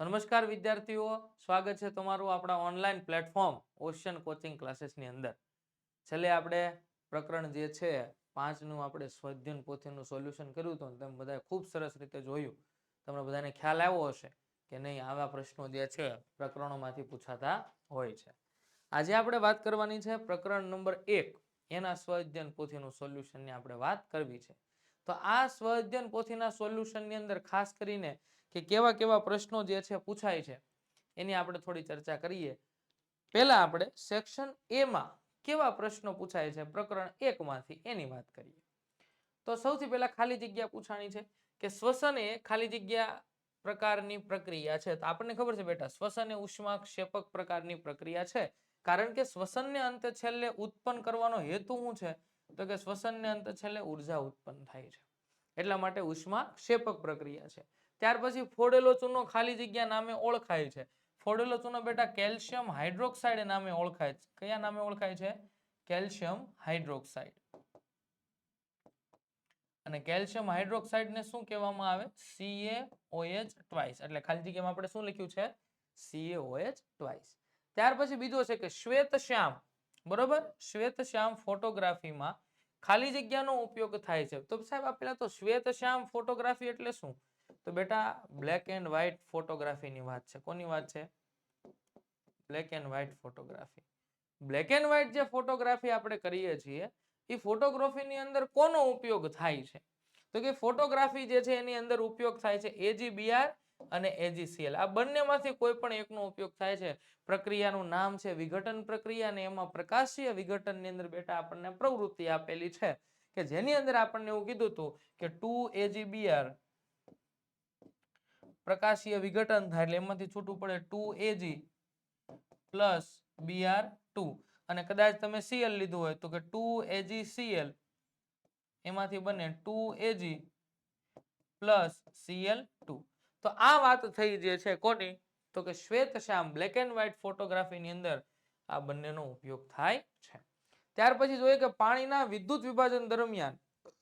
નમસ્કાર વિદ્યાર્થીઓ, સ્વાગત છે તમારું આપણા ઓનલાઈન પ્લેટફોર્મ ઓશન કોચિંગ ક્લાસીસની અંદર. છેલ્લે આપણે પ્રકરણ જે છે, પાંચનું આપણે સ્વધ્યન પોથીનું સોલ્યુશન કર્યું હતું તમે બધાએ ખૂબ સરસ રીતે જોયું. તમને બધાને ખ્યાલ આવ્યો હશે કે નહીં, આવા પ્રશ્નો જે છે પ્રકરણોમાંથી પૂછાતા હોય છે. આજે આપણે વાત કરવાની છે પ્રકરણ નંબર એક, એના સ્વધ્યન પોથીનું સોલ્યુશનની આપણે વાત કરવી છે. તો આ સ્વધ્યન પોથીના સોલ્યુશનની અંદર ખાસ કરીને કે કેવા કેવા પ્રશ્નો જે છે પૂછાય છે, એની આપણે થોડી ચર્ચા કરીએ. પહેલા આપણે સેક્શન એ માં કેવા પ્રશ્નો પૂછાય છે? પ્રકરણ એક માંથી એની વાત કરીએ. તો સૌથી પહેલા ખાલી જગ્યા પૂછાણી છે કે શ્વસન એ ખાલી જગ્યા પ્રકારની પ્રક્રિયા છે? તો આપણને ખબર છે બેટા, શ્વસન એ ઉષ્મા ક્ષેપક પ્રકારની પ્રક્રિયા છે. કારણ કે શ્વસનને અંતે છેલ્લે ઉત્પન્ન કરવાનો હેતુ શું છે? તો કે શ્વસનને અંતે છેલ્લે ઊર્જા ઉત્પન્ન થાય છે. એટલા માટે ઉષ્મા ક્ષેપક પ્રક્રિયા છે. ત્યાર પછી ફોડેલો ચૂનો ખાલી જગ્યા નામે ઓળખાય છે. ફોડેલો ચૂનો બેટા કેલ્શિયમ હાઇડ્રોક્સાઇડ નામે ઓળખાય છે. કયા નામે ઓળખાય છે? Calcium hydroxide. અને કેલ્શિયમ હાઇડ્રોક્સાઇડ ને શું કહેવામાં આવે? CaOH ટ્વાઇસ એટલે ખાલી જગ્યામાં આપણે શું લખ્યું છે? CaOH ટ્વાઇસ ત્યાર પછી બીજો છે કે શ્વેત શ્યામ બરોબર? શ્વેત શ્યામ ફોટોગ્રાફીમાં ખાલી જગ્યાનો ઉપયોગ થાય છે. તો સાહેબ, આ પહેલા તો શ્વેત શ્યામ ફોટોગ્રાફી એટલે શું? તો બેટા બ્લેક એન્ડ વ્હાઇટ ફોટોગ્રાફીની વાત છે. કોની વાત છે? Black and white photography black and white જે ફોટોગ્રાફી આપણે કરીએ છીએ, એ ફોટોગ્રાફીની અંદર કોનો ઉપયોગ થાય છે? તો કે ફોટોગ્રાફી જે છે, એની અંદર ઉપયોગ થાય છે એજીબીઆર અને એજીસીએલ આ બંનેમાંથી કોઈ પણ એકનો ઉપયોગ થાય છે. પ્રક્રિયાનું નામ છે વિઘટન પ્રક્રિયા અને એમાં પ્રકાશીય વિઘટનની અંદર બેટા આપણને પ્રવૃત્તિ આપેલી છે. કે જેની અંદર આપણને એવું કીધું હતું કે ટુ એજીબીઆર પ્રકાશીય વિઘટન થાય એટલે એમાંથી છૂટું પડે two Ag plus Br two. અને કદાચ તમે સીએલ લીધું હોય તો કે ટુ એજી સીએલ. એમાંથી બને two Ag plus Cl two. તો આ વાત થઈ જે છે કોની? તો કે શ્વેત શ્યામ બ્લેક એન્ડ વ્હાઇટ ફોટોગ્રાફીની અંદર આ બંનેનો ઉપયોગ થાય છે. ત્યાર પછી જોઈએ કે પાણીના વિદ્યુત વિભાજન દરમિયાન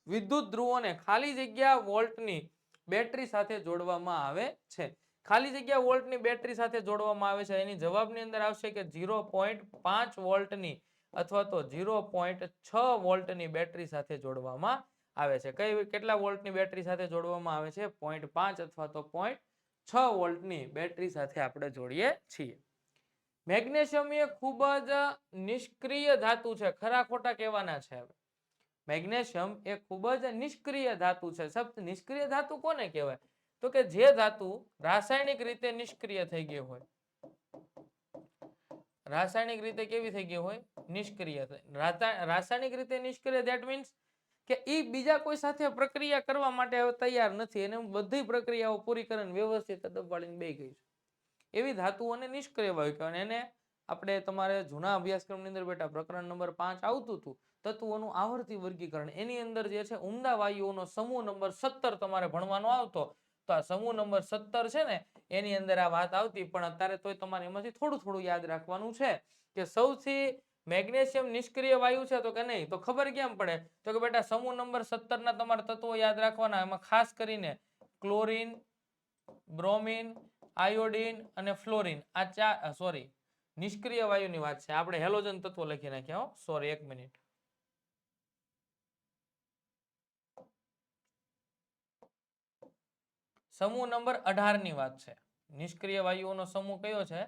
વિદ્યુત ધ્રુવોને ખાલી જગ્યા વોલ્ટની બેટરી સાથે જોડવામાં આવે છે. ખાલી જગ્યા વોલ્ટની બેટરી સાથે જોડવામાં આવે છે. એની જવાબની અંદર આવશે કે ઝીરો પોઈન્ટ પાંચ વોલ્ટની અથવા તો ઝીરો પોઈન્ટ છ વોલ્ટની બેટરી સાથે જોડવામાં આવે છે. કઈ કેટલા વોલ્ટની બેટરી સાથે જોડવામાં આવે છે? પોઈન્ટ પાંચ અથવા તો પોઈન્ટ છ વોલ્ટની બેટરી સાથે આપણે જોડીએ છીએ. મેગ્નેશિયમ એ ખૂબ જ નિષ્ક્રિય ધાતુ છે. ખરા ખોટા કહેવાના છે હવે. મેગ્નેશિયમ એ ખૂબ જ નિષ્ક્રિય ધાતુ છે. શબ્દ નિષ્ક્રિય ધાતુ કોને કહેવાય? તો કે જે ધાતુ રાસાયણિક રીતે નિષ્ક્રિય થઈ ગઈ હોય. રાસાયણિક રીતે કેવી થઈ ગઈ હોય? નિષ્ક્રિય રાસાયણિક રીતે નિષ્ક્રિય ધેટ મીન્સ કે ઈ બીજા કોઈ સાથે પ્રક્રિયા કરવા માટે તૈયાર નથી. એને બધી પ્રક્રિયાઓ પૂરી કરીને વ્યવસ્થિત દબાડીને બે ગઈ છે. એવી ધાતુઓને નિષ્ક્રિય વાયુ કહેવાય. એને આપણે તમારે જૂના અભ્યાસક્રમની અંદર બેટા પ્રકરણ નંબર પાંચ આવતું હતું. તત્વોનું આવર્તી વર્ગીકરણ. એની અંદર જે છે ઉમદા વાયુઓનો સમૂહ નંબર સત્તર તમારે ભણવાનો આવતો. તો આ સમૂહ નંબર સત્તર છે ને, એની અંદર આ વાત આવતી, પણ અત્યારે તોય તમારે એમાંથી થોડું થોડું યાદ રાખવાનું છે કે સૌથી મેગ્નેશિયમ નિષ્ક્રિય વાયુ છે તો કે નહીં? તો ખબર કેમ પડે? તો કે બેટા, સમૂહ નંબર સત્તર ના તમારે તત્વો યાદ રાખવાના. એમાં ખાસ કરીને ક્લોરિન, બ્રોમિન, આયોડીન અને ફ્લોરિન. આ ચાર સોરી, નિષ્ક્રિય વાયુની વાત છે. આપણે હેલોજન તત્વો લખી નાખ્યા સોરી, એક મિનિટ. સમૂહ નંબર અઢારની વાત છે. નિષ્ક્રિય વાયુઓનો સમૂહ કયો છે?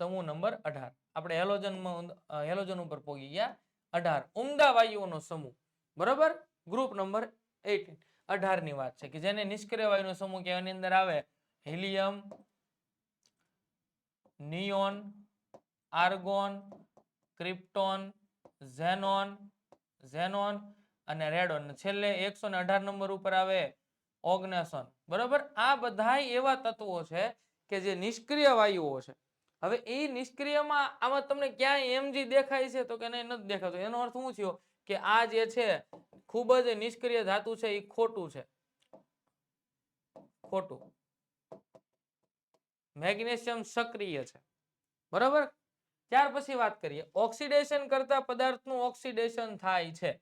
સમૂહ નંબર અઢાર. આપણે હેલોજનમાં હેલોજન ઉપર પહોંચી ગયા. અઢાર. ઉમદા વાયુઓનો સમૂહ. બરોબર? ગ્રુપ નંબર એટીન અઢારની વાત છે કે જેને નિષ્ક્રિય વાયુનો સમૂહ કહેવાય, એની અંદર આવે helium, neon, argon, krypton, xenon xenon અને રેડોન. છેલ્લે એકસો નંબર ઉપર આવે ઓગ્નેસોન બરાબર? આ બધાય એવા તત્વો છે કે જે નિષ્ક્રિય વાયુઓ છે. હવે એ નિષ્ક્રિયમાં આમાં તમને ક્યાંય એમજી દેખાય છે તો કે નહીં, નથી દેખાતું. એનો અર્થ શું થયો? કે આ જે છે, ખૂબ જ નિષ્ક્રિય ધાતુ છે એ ખોટું છે. ખોટું. મેગ્નેશિયમ સક્રિય છે. બરાબર? ત્યાર પછી વાત કરીએ. ઓક્સિડેશન કરતા પદાર્થનું ઓક્સિડેશન થાય છે.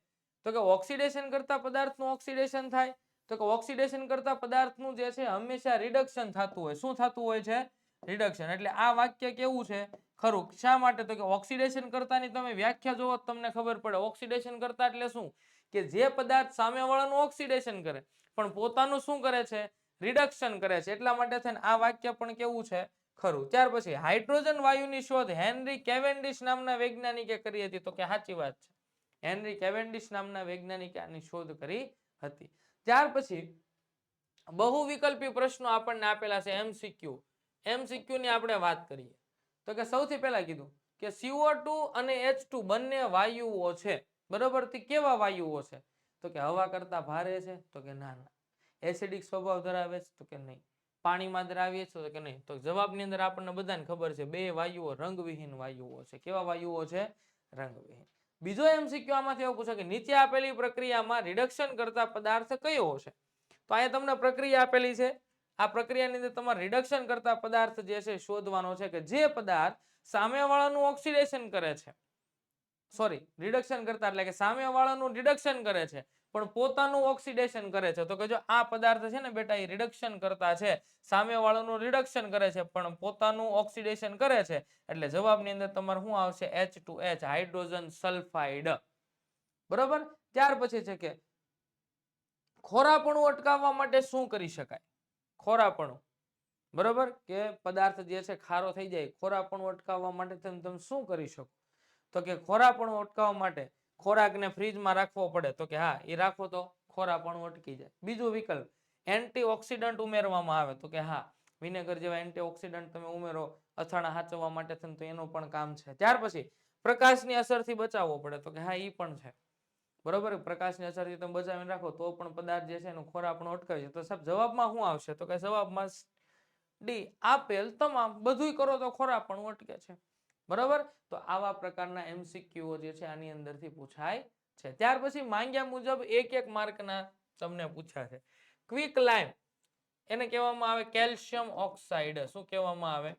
તો કે ઓક્સિડેશન કરતા પદાર્થનું ઓક્સિડેશન થાય? તો કે ઓક્સિડેશન કરતા પદાર્થનું જે છે હંમેશા રિડક્શન થતું હોય. શું થતું હોય છે? રિડક્શન એટલે આ વાક્ય કેવું છે? ખરું. શા માટે? તો કે ઓક્સિડેશન કરતાની તમે વ્યાખ્યા જોવો તમને ખબર પડે. ઓક્સિડેશન કરતા એટલે શું? કે જે પદાર્થ સામેવાળાનું ઓક્સિડેશન કરે, પણ પોતાનું શું કરે છે? રિડક્શન કરે છે. એટલા માટે થઈને આ વાક્ય પણ કેવું છે? ખરું. ત્યાર પછી હાઇડ્રોજન વાયુની શોધ હેનરી કેવેન્ડિશ નામના વૈજ્ઞાનિકે કરી હતી. તો કે સાચી વાત છે. હેનરી કેવેન્ડિશ નામના વૈજ્ઞાનિકે આની શોધ કરી હતી. ત્યાર પછી બહુ વિકલ્પી પ્રશ્નો આપણને આપેલા છે એમસીક્યુ એમસીક્યુ ની આપણે વાત કરીએ. તો કે સૌથી પહેલા કીધું કે CO2 અને H2 બંને વાયુઓ છે. બરોબર? તે કેવા વાયુઓ છે? તો કે હવા કરતા ભારે છે, તો કે ના ના એસિડિક સ્વભાવ ધરાવે છે, તો કે નહીં. પાણીમાં દ્રાવ્ય છે, તો કે નહીં. તો જવાબની અંદર આપણને બધાને ખબર છે, બે વાયુઓ રંગવિહીન વાયુઓ છે. કેવા વાયુઓ છે? રંગવિહીન. બીજો એમસીક્યુ આમાંથી એવું પૂછે કે નીચે આપેલી પ્રક્રિયામાં રિડક્શન કરતા પદાર્થ કયો છે તો અહીંયા તમને પ્રક્રિયા આપેલી છે. આ પ્રક્રિયાની અંદર તમારે રિડક્શન કરતા પદાર્થ જે છે શોધવાનો છે કે જે પદાર્થ સામેવાળાનું ઓક્સિડેશન કરે છે. સોરી રિડક્શન કરતા એટલે કે સામેવાળાનું રિડક્શન કરે છે. પણ પોતાનું ઓક્સિડેશન કરે છે. તો કે જો આ પદાર્થ છે ને બેટા એ રિડક્શન કરતા છે. સામેવાળાનું રિડક્શન કરે છે, પણ પોતાનું ઓક્સિડેશન કરે છે. એટલે જવાબની અંદર તમારે શું આવશે? એચ હાઇડ્રોજન સલ્ફાઇડ બરોબર? ત્યાર પછી છે કે ખોરાપણું અટકાવવા માટે શું કરી શકાય? ખોરાપણું. બરોબર? કે પદાર્થ જે છે ખારો થઈ જાય, ખોરાપણું અટકાવવા માટે તમે તમે શું કરી શકો? તો કે ખોરાપણું અટકાવવા માટે ખોરાકને ફ્રીજમાં રાખવો પડે તો કે હા, એ રાખો તો ખોરાપણું અટકી જાય. બીજો વિકલ્પ, એન્ટીઓક્સિડન્ટ ઉમેરવામાં આવે તો કે હા, વિનેગર જેવા એન્ટીઓક્સિડન્ટ તમે ઉમેરો, અથાણા હાચવવા માટે થઈને તો એનું પણ કામ છે. ત્યાર પછી, પ્રકાશની અસરથી બચાવવો પડે તો કે હા એ પણ છે. બરોબર? પ્રકાશની અસરથી તમે બચાવીને રાખો તો પણ પદાર્થ જે છે એનું પણ અટકાવી છે તો સાહેબ, જવાબમાં શું આવશે? તો કે જવાબમાં ડી, આપેલ તમામ, બધુંય કરો તો ખોરાપણું અટકે છે. બરાબર? તો આવા પ્રકારના એમસીક્યુઓ જે છે આની અંદરથી પૂછાય છે. ત્યાર પછી માંગ્યા મુજબ એક એક માર્કના તમને પૂછ્યા છે ક્વિક લાઈમ એને કહેવામાં આવે કેલ્શિયમ ઓક્સાઇડ. શું કહેવામાં આવે?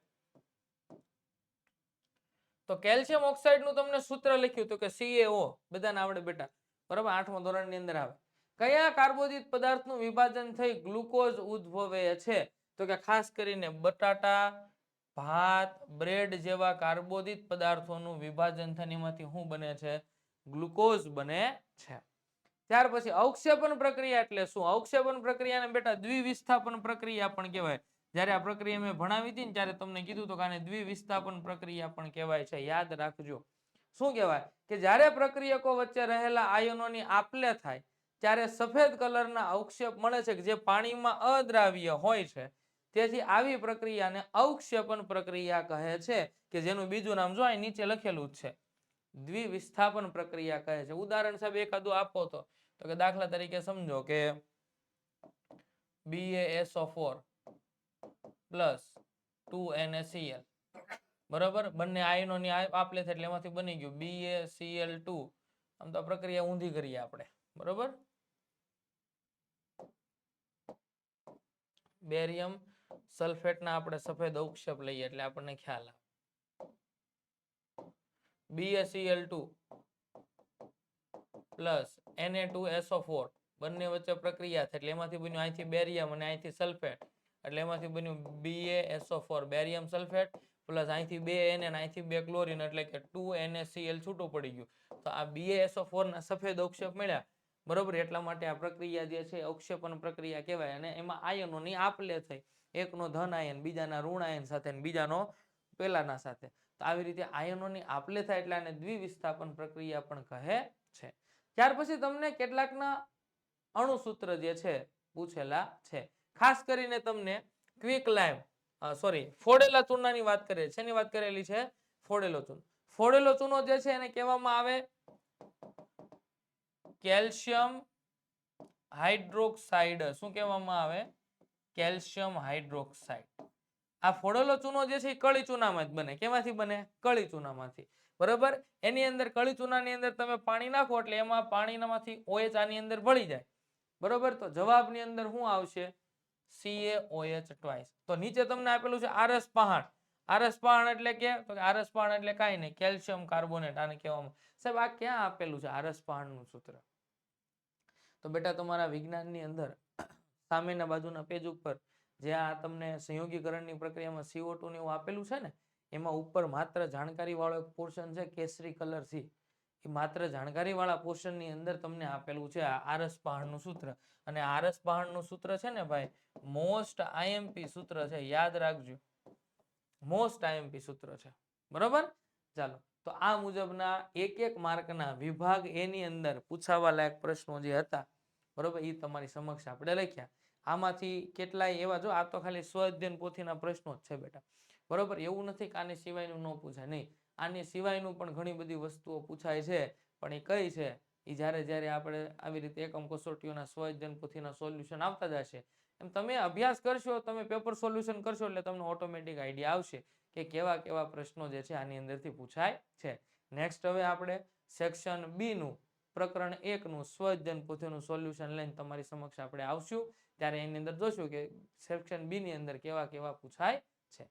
તો કેલ્શિયમ ઓક્સાઇડનું તમને સૂત્ર લખ્યું તો કે સીએઓ બધાને આવડે બેટા. બરાબર? આઠમા ધોરણની અંદર આવે. કયા કાર્બોદિત પદાર્થનું વિભાજન થઈ ગ્લુકોઝ ઉદ્ભવે છે? તો કે ખાસ કરીને બટાટા ભાત, બ્રેડ જેવા કાર્બોદિત પદાર્થોનું વિભાજન થનીમાંથી શું બને છે? ગ્લુકોઝ બને છે. ત્યાર પછી અવક્ષેપણ પ્રક્રિયા એટલે શું? અવક્ષેપણ પ્રક્રિયાને બેટા દ્વિવિસ્થાપન પ્રક્રિયા પણ કહેવાય. જ્યારે આ પ્રક્રિયા મેં ભણાવી હતી ને ત્યારે તમને કીધું તો કે આને દ્વિવિસ્થાપન પ્રક્રિયા પણ કહેવાય છે. યાદ રાખજો. શું કહેવાય? કે જ્યારે પ્રક્રિયકો વચ્ચે રહેલા આયનોની આપલે થાય, ત્યારે સફેદ કલરના અવક્ષેપ મળે છે કે જે પાણીમાં અદ્રાવ્ય હોય છે. તેથી આવી પ્રક્રિયાને અવક્ષેપણ પ્રક્રિયા કહે છે, કે જેનું બીજું નામ જો નીચે લખેલું જ છે. દ્વિવિસ્થાપન પ્રક્રિયા કહે છે. ઉદાહરણ સાહેબ એકાદું આપો તો. તો કે દાખલા તરીકે સમજો કે BaSO4 પ્લસ ટુ NaCl બરોબર? બંને આયનોની આપલે છે એટલે એમાંથી બની ગયું. BaCl2 આમ તો પ્રક્રિયા ઊંધી કરીએ આપણે. બરોબર? બેરિયમ સલ્ફેટના આપણે સફેદ અવક્ષેપ લઈએ એટલે આપણને ખ્યાલ આવે. BaCl2 પ્લસ Na2SO4 બંને વચ્ચે પ્રક્રિયા થાય એટલે એમાંથી બન્યું અહીંથી બેરિયમ અને અહીંથી સલ્ફેટ. એટલે એમાંથી બન્યું BaSO4 બેરિયમ સલ્ફેટ પ્લસ અહીંથી બે Na અને અહીંથી બે ક્લોરિન એટલે કે 2 NaCl છૂટું પડી ગયું. તો આ BaSO4 ના સફેદ અવક્ષેપ મળ્યા. બરોબર? એટલા માટે આ પ્રક્રિયા જે છે, અવક્ષેપણ પ્રક્રિયા કહેવાય અને એમાં આયનોની આપલે થઈ. એકનો ધન આયન, બીજાના ઋણ આયન સાથે બીજાનો પેલાના સાથે. તો આવી રીતે આયનોની આપલે થાય એટલે આને દ્વિવિસ્થાપન પ્રક્રિયા પણ કહે છે. ત્યાર પછી તમને કેટલાકના અણુસૂત્ર જે છે, પૂછેલા છે. ખાસ કરીને તમને ક્વિક લાઈમ સોરી, ફોડેલા ચૂનાની વાત કરીએ એની વાત કરેલી છે? ફોડેલો ચૂન. ફોડેલો ચૂનો જે છે એને કહેવામાં આવે કેલ્શિયમ હાઇડ્રોક્સાઇડ, શું કહેવામાં આવે? Calcium hydroxide. આ ફોડેલો ચૂનો જે છે એ કળી ચૂનામાં જ બને. કેમાંથી બને? કળી ચૂનામાંથી. બરાબર? એની અંદર, કળી ચૂનાની અંદર તમે પાણી નાખો એટલે એમાં પાણીમાંથી ઓએચ આની અંદર ભળી જાય. બરોબર? તો જવાબની અંદર શું આવશે? સીએ ઓએચ ટ્વાઇસ તો નીચે તમને આપેલું છે આરસ પહાણ આરસ પહાણ એટલે કે, તો કે આરસ પહાણ એટલે કાંઈ નહીં, કેલ્શિયમ કાર્બોનેટ આને કહેવામાં સાહેબ, આ ક્યાં આપેલું છે, આરસપાણનું સૂત્ર? તો બેટા, તમારા વિજ્ઞાનની અંદર સામેના બાજુના પેજ ઉપર જે આ તમને સંયોગીકરણની પ્રક્રિયામાં CO2 ને એવું આપેલું છે ને, એમાં ઉપર માત્ર જાણકારી વાળો એક પોર્શન છે, કેસરી કલરથી એ માત્ર જાણકારી વાળા પોર્શનની અંદર તમને આપેલું છે આરસ પહાણનું સૂત્ર. અને આરસ પહાણનું સૂત્ર છે ને ભાઈ મોસ્ટ આઈએમપી સૂત્ર છે, યાદ રાખજો. મોસ્ટ આઈએમપી સૂત્ર છે. બરોબર? ચાલો. તો આ મુજબના એક એક માર્કના વિભાગ એની અંદર પૂછાવા લાયક પ્રશ્નો જે હતા, બરોબર એ તમારી સમક્ષ આપણે લખ્યા. આમાંથી કેટલાય એવા, જો આ તો ખાલી સ્વ અધ્યયન પોથીના પ્રશ્નો જ છે બેટા. બરોબર? એવું નથી કે આને સિવાયનું ન પૂછાય. નહીં. આની સિવાયનું પણ ઘણી બધી વસ્તુઓ પૂછાય છે. પણ એ કઈ છે? એ જ્યારે જ્યારે આપણે આવી રીતે એકમ કસોટીઓના સ્વ અધ્યયન પોથીના સોલ્યુશન આવતા જશે એમ તમે અભ્યાસ કરશો, તમે પેપર સોલ્યુશન કરશો એટલે તમને ઓટોમેટિક આઈડિયા આવશે કે કેવા કેવા પ્રશ્નો જે છે આની અંદરથી પૂછાય છે. નેક્સ્ટ હવે આપણે સેક્શન બી નું પ્રકરણ એકનું સ્વજન પોથીનું સોલ્યુશન લઈને તમારી સમક્ષ આપણે આવશું. ત્યારે એની અંદર જોશું કે સેક્શન બી ની અંદર કેવા કેવા પૂછાય છે.